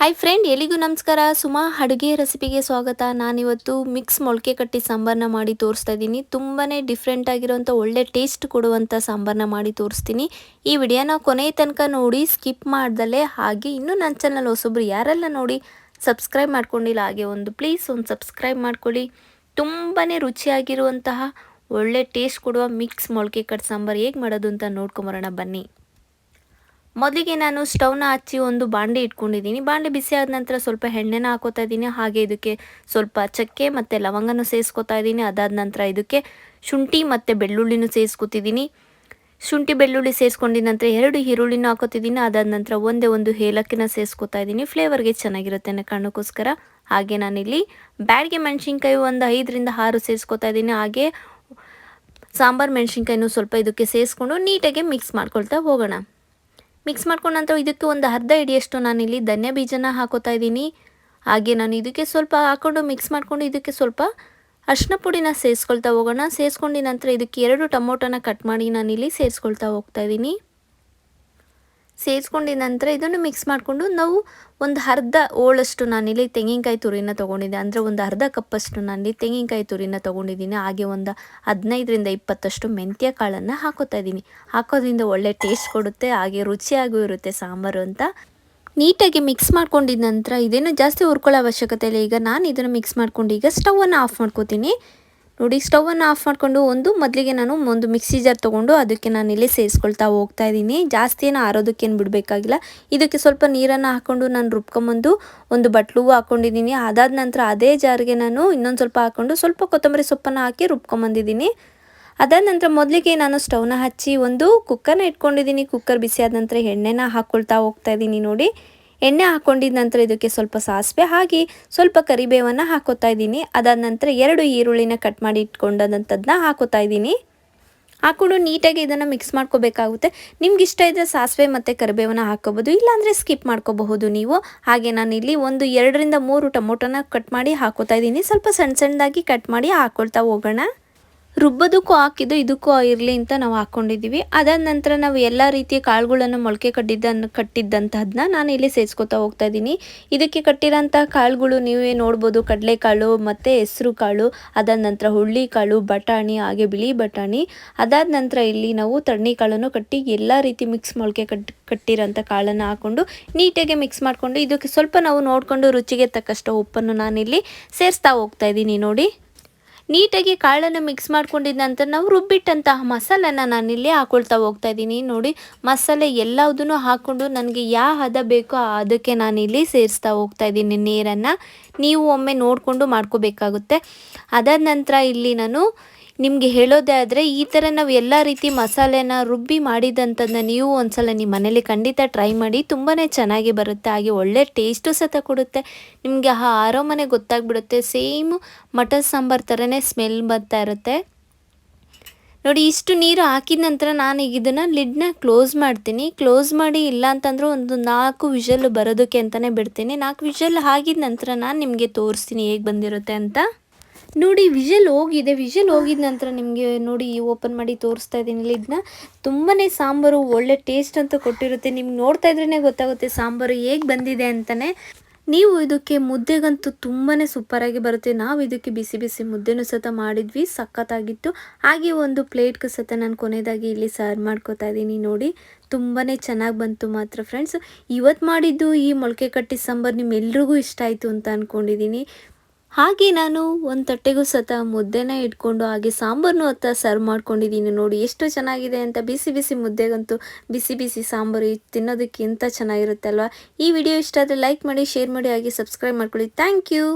Hi friend ಎಲ್ಲಿಗೂ ನಮಸ್ಕಾರ. ಸುಮಾ ಅಡುಗೆ ರೆಸಿಪಿಗೆ ಸ್ವಾಗತ. ನಾನಿವತ್ತು ಮಿಕ್ಸ್ ಮೊಳಕೆ ಕಟ್ಟಿ ಸಾಂಬಾರನ್ನ ಮಾಡಿ ತೋರಿಸ್ತಾ ಇದ್ದೀನಿ. ತುಂಬಾ ಡಿಫ್ರೆಂಟ್ ಆಗಿರೋಂಥ ಒಳ್ಳೆ ಟೇಸ್ಟ್ ಕೊಡುವಂಥ ಸಾಂಬಾರನ್ನ ಮಾಡಿ ತೋರಿಸ್ತೀನಿ. ಈ ವಿಡಿಯೋನ ಕೊನೆಯ ತನಕ ನೋಡಿ ಸ್ಕಿಪ್ ಮಾಡ್ದಲೇ ಹಾಗೆ ಇನ್ನೂ ನನ್ನ ಚಾನಲ್ ಹೊಸೊಬ್ರು ಯಾರೆಲ್ಲ ನೋಡಿ ಸಬ್ಸ್ಕ್ರೈಬ್ ಮಾಡ್ಕೊಂಡಿಲ್ಲ, ಹಾಗೆ ಒಂದು ಪ್ಲೀಸ್ ಒಂದು ಸಬ್ಸ್ಕ್ರೈಬ್ ಮಾಡ್ಕೊಳ್ಳಿ. ತುಂಬಾ ರುಚಿಯಾಗಿರುವಂತಹ ಒಳ್ಳೆ ಟೇಸ್ಟ್ ಕೊಡುವ ಮಿಕ್ಸ್ ಮೊಳಕೆ ಕಟ್ಟು ಸಾಂಬಾರು ಹೇಗೆ ಮಾಡೋದು ಅಂತ ನೋಡ್ಕೊಂಬರೋಣ ಬನ್ನಿ. ಮೊದಲಿಗೆ ನಾನು ಸ್ಟವ್ನ ಹಚ್ಚಿ ಒಂದು ಬಾಂಡೆ ಇಟ್ಕೊಂಡಿದ್ದೀನಿ. ಬಾಂಡೆ ಬಿಸಿ ಆದ ನಂತರ ಸ್ವಲ್ಪ ಎಣ್ಣೆನ ಹಾಕೋತಾ ಇದ್ದೀನಿ. ಹಾಗೆ ಇದಕ್ಕೆ ಸ್ವಲ್ಪ ಚಕ್ಕೆ ಮತ್ತು ಲವಂಗನ ಸೇರಿಸ್ಕೊತಾ ಇದ್ದೀನಿ. ಅದಾದ ನಂತರ ಇದಕ್ಕೆ ಶುಂಠಿ ಮತ್ತು ಬೆಳ್ಳುಳ್ಳಿನೂ ಸೇರಿಸ್ಕೊತಿದ್ದೀನಿ ಶುಂಠಿ, ಬೆಳ್ಳುಳ್ಳಿ ಸೇರಿಸ್ಕೊಂಡಿದ ನಂತರ ಎರಡು ಈರುಳ್ಳಿನೂ ಹಾಕೋತಿದ್ದೀನಿ. ಅದಾದ ನಂತರ ಒಂದೇ ಒಂದು ಏಲಕ್ಕಿನ ಸೇರಿಸ್ಕೊತಾ ಇದ್ದೀನಿ. ಫ್ಲೇವರ್ಗೆ ಚೆನ್ನಾಗಿರುತ್ತೆ ಅನ್ನೋ ಕಾರಣಕ್ಕೋಸ್ಕರ. ಹಾಗೆ ನಾನಿಲ್ಲಿ ಬ್ಯಾಡಿಗೆ ಮೆಣಸಿನ್ಕಾಯಿ ಒಂದು ಐದರಿಂದ ಆರು ಸೇರಿಸ್ಕೊತಾ ಇದ್ದೀನಿ. ಹಾಗೆ ಸಾಂಬಾರು ಮೆಣಸಿನ್ಕಾಯಿನೂ ಸ್ವಲ್ಪ ಇದಕ್ಕೆ ಸೇರಿಸ್ಕೊಂಡು ನೀಟಾಗಿ ಮಿಕ್ಸ್ ಮಾಡ್ಕೊಳ್ತಾ ಹೋಗೋಣ. ಮಿಕ್ಸ್ ಮಾಡ್ಕೊಂಡ ನಂತರ ಇದಕ್ಕೆ ಒಂದು ಅರ್ಧ ಹಿಡಿಯಷ್ಟು ನಾನಿಲ್ಲಿ ಧನ್ಯ ಬೀಜನ ಹಾಕೋತಾ ಇದ್ದೀನಿ. ಹಾಗೆ ನಾನು ಇದಕ್ಕೆ ಸ್ವಲ್ಪ ಹಾಕ್ಕೊಂಡು ಮಿಕ್ಸ್ ಮಾಡಿಕೊಂಡು ಇದಕ್ಕೆ ಸ್ವಲ್ಪ ಅರ್ಶಿನ ಪುಡಿನ ಸೇರಿಸ್ಕೊಳ್ತಾ ಹೋಗೋಣ. ಸೇರಿಸ್ಕೊಂಡಿದ ನಂತರ ಇದಕ್ಕೆ ಎರಡು ಟೊಮೊಟೊನ ಕಟ್ ಮಾಡಿ ನಾನಿಲ್ಲಿ ಸೇರಿಸ್ಕೊಳ್ತಾ ಹೋಗ್ತಾ ಇದ್ದೀನಿ. ಸೇರಿಸ್ಕೊಂಡಿದ ನಂತರ ಇದನ್ನು ಮಿಕ್ಸ್ ಮಾಡಿಕೊಂಡು ನಾವು ಒಂದು ಅರ್ಧ ಓಳಷ್ಟು ನಾನಿಲ್ಲಿ ತೆಂಗಿನಕಾಯಿ ತುರಿನ ತೊಗೊಂಡಿದ್ದೆ. ಅಂದರೆ ಒಂದು ಅರ್ಧ ಕಪ್ಪಷ್ಟು ನಾನಿಲ್ಲಿ ತೆಂಗಿನಕಾಯಿ ತುರಿನ ತೊಗೊಂಡಿದ್ದೀನಿ. ಹಾಗೆ ಒಂದು ಹದಿನೈದರಿಂದ ಇಪ್ಪತ್ತಷ್ಟು ಮೆಂತ್ಯ ಕಾಳನ್ನು ಹಾಕೋತಾ ಇದ್ದೀನಿ. ಹಾಕೋದ್ರಿಂದ ಒಳ್ಳೆ ಟೇಸ್ಟ್ ಕೊಡುತ್ತೆ, ಹಾಗೆ ರುಚಿಯಾಗೂ ಇರುತ್ತೆ ಸಾಂಬಾರು ಅಂತ. ನೀಟಾಗಿ ಮಿಕ್ಸ್ ಮಾಡ್ಕೊಂಡಿದ ನಂತರ ಇದೇನು ಜಾಸ್ತಿ ಹುರ್ಕೊಳ್ಳೋ ಅವಶ್ಯಕತೆ ಇಲ್ಲ. ಈಗ ನಾನು ಇದನ್ನು ಮಿಕ್ಸ್ ಮಾಡ್ಕೊಂಡು ಈಗ ಸ್ಟವನ್ನು ಆಫ್ ಮಾಡ್ಕೋತೀನಿ. ನೋಡಿ, ಸ್ಟವನ್ನು ಆಫ್ ಮಾಡಿಕೊಂಡು ಒಂದು, ಮೊದಲಿಗೆ ನಾನು ಒಂದು ಮಿಕ್ಸಿ ಜಾರ್ ತೊಗೊಂಡು ಅದಕ್ಕೆ ನಾನು ಇಲ್ಲಿ ಸೇರಿಸ್ಕೊಳ್ತಾ ಹೋಗ್ತಾ ಇದ್ದೀನಿ. ಜಾಸ್ತಿ ಏನು ಆರೋದಕ್ಕೇನು ಬಿಡಬೇಕಾಗಿಲ್ಲ. ಇದಕ್ಕೆ ಸ್ವಲ್ಪ ನೀರನ್ನು ಹಾಕ್ಕೊಂಡು ನಾನು ರುಬ್ಕೊಂಬಂದು ಒಂದು ಬಟ್ಲು ಹಾಕ್ಕೊಂಡಿದ್ದೀನಿ ಅದಾದ ನಂತರ ಅದೇ ಜಾರಿಗೆ ನಾನು ಇನ್ನೊಂದು ಸ್ವಲ್ಪ ಹಾಕ್ಕೊಂಡು ಸ್ವಲ್ಪ ಕೊತ್ತಂಬರಿ ಸೊಪ್ಪನ್ನು ಹಾಕಿ ರುಬ್ಕೊಂಬಂದಿದ್ದೀನಿ. ಅದಾದ ನಂತರ ಮೊದಲಿಗೆ ನಾನು ಸ್ಟವ್ನ ಹಚ್ಚಿ ಒಂದು ಕುಕ್ಕರ್ನ ಇಟ್ಕೊಂಡಿದ್ದೀನಿ. ಕುಕ್ಕರ್ ಬಿಸಿ ಆದ ನಂತರ ಎಣ್ಣೆನ ಹಾಕ್ಕೊಳ್ತಾ ಹೋಗ್ತಾ ಇದ್ದೀನಿ ನೋಡಿ. ಎಣ್ಣೆ ಹಾಕೊಂಡಿದ ನಂತರ ಇದಕ್ಕೆ ಸ್ವಲ್ಪ ಸಾಸಿವೆ ಹಾಗೆ ಸ್ವಲ್ಪ ಕರಿಬೇವನ್ನು ಹಾಕೋತಾ ಇದ್ದೀನಿ. ಅದಾದ ನಂತರ ಎರಡು ಈರುಳ್ಳಿನ ಕಟ್ ಮಾಡಿ ಇಟ್ಕೊಂಡಂಥದ್ದನ್ನ ಹಾಕೋತಾ ಇದ್ದೀನಿ. ಹಾಕೊಂಡು ನೀಟಾಗಿ ಇದನ್ನು ಮಿಕ್ಸ್ ಮಾಡ್ಕೋಬೇಕಾಗುತ್ತೆ. ನಿಮ್ಗೆ ಇಷ್ಟ ಇದ್ದರೆ ಸಾಸಿವೆ ಮತ್ತು ಕರಿಬೇವನ್ನು ಹಾಕೋಬೋದು ಇಲ್ಲಾಂದರೆ ಸ್ಕಿಪ್ ಮಾಡ್ಕೋಬಹುದು ನೀವು. ಹಾಗೆ ನಾನು ಇಲ್ಲಿ ಒಂದು ಎರಡರಿಂದ ಮೂರು ಟೊಮೊಟೊನ ಕಟ್ ಮಾಡಿ ಹಾಕೋತಾ ಇದ್ದೀನಿ. ಸ್ವಲ್ಪ ಸಣ್ಣ ಸಣ್ಣದಾಗಿ ಕಟ್ ಮಾಡಿ ಹಾಕ್ಕೊಳ್ತಾ ಹೋಗೋಣ. ರುಬ್ಬೋದಕ್ಕೂ ಹಾಕಿದ್ದು ಇದಕ್ಕೂ ಇರಲಿ ಅಂತ ನಾವು ಹಾಕ್ಕೊಂಡಿದ್ದೀವಿ ಅದಾದ ನಂತರ ನಾವು ಎಲ್ಲ ರೀತಿಯ ಕಾಳುಗಳನ್ನು ಮೊಳಕೆ ಕಟ್ಟಿದ್ದನ್ನು ಕಟ್ಟಿದ್ದಂತಹದನ್ನ ನಾನು ಇಲ್ಲಿ ಸೇರಿಸ್ಕೊತಾ ಹೋಗ್ತಾ ಇದ್ದೀನಿ. ಇದಕ್ಕೆ ಕಟ್ಟಿರೋಂಥ ಕಾಳುಗಳು ನೀವೇ ನೋಡ್ಬೋದು. ಕಡಲೆಕಾಳು, ಮತ್ತು ಹೆಸರು ಕಾಳು, ಅದಾದ ನಂತರ ಹುಳ್ಳಿ ಕಾಳು, ಬಟಾಣಿ, ಹಾಗೆ ಬಿಳಿ ಬಟಾಣಿ. ಅದಾದ ನಂತರ ಇಲ್ಲಿ ನಾವು ತಣ್ಣಿ ಕಾಳನ್ನು ಕಟ್ಟಿ ಎಲ್ಲ ರೀತಿ ಮಿಕ್ಸ್ ಮೊಳಕೆ ಕಟ್ಟಿ ಕಟ್ಟಿರೋಂಥ ಕಾಳನ್ನು ಹಾಕ್ಕೊಂಡು ನೀಟಾಗಿ ಮಿಕ್ಸ್ ಮಾಡಿಕೊಂಡು ಇದಕ್ಕೆ ಸ್ವಲ್ಪ ನಾವು ನೋಡಿಕೊಂಡು ರುಚಿಗೆ ತಕ್ಕಷ್ಟು ಉಪ್ಪನ್ನು ನಾನಿಲ್ಲಿ ಸೇರಿಸ್ತಾ ಹೋಗ್ತಾ ಇದ್ದೀನಿ ನೋಡಿ. ನೀಟಾಗಿ ಕಾಳನ್ನು ಮಿಕ್ಸ್ ಮಾಡ್ಕೊಂಡಿದ್ದ ನಂತರ ನಾವು ರುಬ್ಬಿಟ್ಟಂತಹ ಮಸಾಲೆನ ಇಲ್ಲಿ ಹಾಕೊಳ್ತಾ ಹೋಗ್ತಾ ಇದ್ದೀನಿ. ನೋಡಿ, ಮಸಾಲೆ ಎಲ್ಲದನ್ನು ಹಾಕ್ಕೊಂಡು ನನಗೆ ಯಾವ ಹದ ಬೇಕೋ ಅದಕ್ಕೆ ನಾನಿಲ್ಲಿ ಸೇರಿಸ್ತಾ ಹೋಗ್ತಾ ಇದ್ದೀನಿ. ನೀರನ್ನು ನೀವು ಒಮ್ಮೆ ನೋಡಿಕೊಂಡು ಮಾಡ್ಕೋಬೇಕಾಗುತ್ತೆ. ಅದಾದ ನಂತರ ಇಲ್ಲಿ ನಾನು ನಿಮಗೆ ಹೇಳೋದೇ ಆದರೆ ಈ ಥರ ನಾವು ಎಲ್ಲ ರೀತಿ ಮಸಾಲೆನ ರುಬ್ಬಿ ಮಾಡಿದಂಥದ್ದನ್ನ ನೀವು ಒಂದ್ಸಲ ನಿಮ್ಮ ಮನೇಲಿ ಖಂಡಿತ ಟ್ರೈ ಮಾಡಿ ತುಂಬಾ ಚೆನ್ನಾಗಿ ಬರುತ್ತೆ. ಹಾಗೆ ಒಳ್ಳೆ ಟೇಸ್ಟು ಸತ ಕೊಡುತ್ತೆ. ನಿಮಗೆ ಆ ಆರೋಮನೆ ಗೊತ್ತಾಗ್ಬಿಡುತ್ತೆ. ಸೇಮ್ ಮಟನ್ ಸಾಂಬಾರು ಥರನೇ ಸ್ಮೆಲ್ ಬರ್ತಾ ಇರುತ್ತೆ. ನೋಡಿ, ಇಷ್ಟು ನೀರು ಹಾಕಿದ ನಂತರ ನಾನು ಈಗ ಇದನ್ನು ಲಿಡ್ನ ಕ್ಲೋಸ್ ಮಾಡ್ತೀನಿ. ಕ್ಲೋಸ್ ಮಾಡಿ ಇಲ್ಲ ಅಂತಂದ್ರೆ ಒಂದು ನಾಲ್ಕು ವಿಷಲ್ ಬರೋದಕ್ಕೆ ಅಂತಲೇ ಬಿಡ್ತೀನಿ. ನಾಲ್ಕು ವಿಷಲ್ ಆಗಿದ ನಂತರ ನಾನು ನಿಮಗೆ ತೋರಿಸ್ತೀನಿ ಹೇಗೆ ಬಂದಿರುತ್ತೆ ಅಂತ. ನೋಡಿ ವಿಷಲ್ ಹೋಗಿದೆ ವಿಷಲ್ ಹೋಗಿದ ನಂತರ ನಿಮಗೆ ನೋಡಿ ಓಪನ್ ಮಾಡಿ ತೋರಿಸ್ತಾ ಇದ್ದೀನಿ. ಇದನ್ನ ತುಂಬಾ ಸಾಂಬಾರು, ಒಳ್ಳೆ ಟೇಸ್ಟ್ ಅಂತ ಕೊಟ್ಟಿರುತ್ತೆ. ನಿಮ್ಗೆ ನೋಡ್ತಾ ಇದ್ರೇ ಗೊತ್ತಾಗುತ್ತೆ ಸಾಂಬಾರು ಹೇಗೆ ಬಂದಿದೆ ಅಂತಲೇ ನೀವು ಇದಕ್ಕೆ ಮುದ್ದೆಗಂತೂ ತುಂಬಾ ಸೂಪರಾಗಿ ಬರುತ್ತೆ. ನಾವು ಇದಕ್ಕೆ ಬಿಸಿ ಬಿಸಿ ಮುದ್ದೆನೂ ಸತ ಮಾಡಿದ್ವಿ, ಸಖತ್ತಾಗಿತ್ತು. ಹಾಗೆ ಒಂದು ಪ್ಲೇಟ್ಗೆ ಸತ ನಾನು ಕೊನೆಯದಾಗಿ ಇಲ್ಲಿ ಸರ್ವ್ ಮಾಡ್ಕೋತಾ ಇದ್ದೀನಿ ನೋಡಿ. ತುಂಬಾ ಚೆನ್ನಾಗಿ ಬಂತು ಮಾತ್ರ ಫ್ರೆಂಡ್ಸ್ ಇವತ್ತು ಮಾಡಿದ್ದು ಈ ಮೊಳಕೆ ಕಟ್ಟಿ ಸಾಂಬಾರು ನಿಮ್ಮೆಲ್ರಿಗೂ ಇಷ್ಟ ಆಯಿತು ಅಂತ ಅಂದ್ಕೊಂಡಿದ್ದೀನಿ ಹಾಗೆ ನಾನು ಒಂದು ತಟ್ಟೆಗೂ ಸತ ಮುದ್ದೆನ ಇಟ್ಕೊಂಡು ಹಾಗೆ ಸಾಂಬಾರನ್ನು ಅತ್ತ ಸರ್ವ್ ಮಾಡ್ಕೊಂಡಿದ್ದೀನಿ ನೋಡಿ, ಎಷ್ಟು ಚೆನ್ನಾಗಿದೆ ಅಂತ. ಬಿಸಿ ಬಿಸಿ ಮುದ್ದೆಗಂತೂ ಬಿಸಿ ಬಿಸಿ ಸಾಂಬಾರು ತಿನ್ನೋದಕ್ಕಿಂತ ಚೆನ್ನಾಗಿರುತ್ತೆ ಅಲ್ವಾ ಈ ವಿಡಿಯೋ ಇಷ್ಟ ಆದರೆ ಲೈಕ್ ಮಾಡಿ ಶೇರ್ ಮಾಡಿ, ಹಾಗೆ ಸಬ್ಸ್ಕ್ರೈಬ್ ಮಾಡ್ಕೊಳ್ಳಿ. Thank you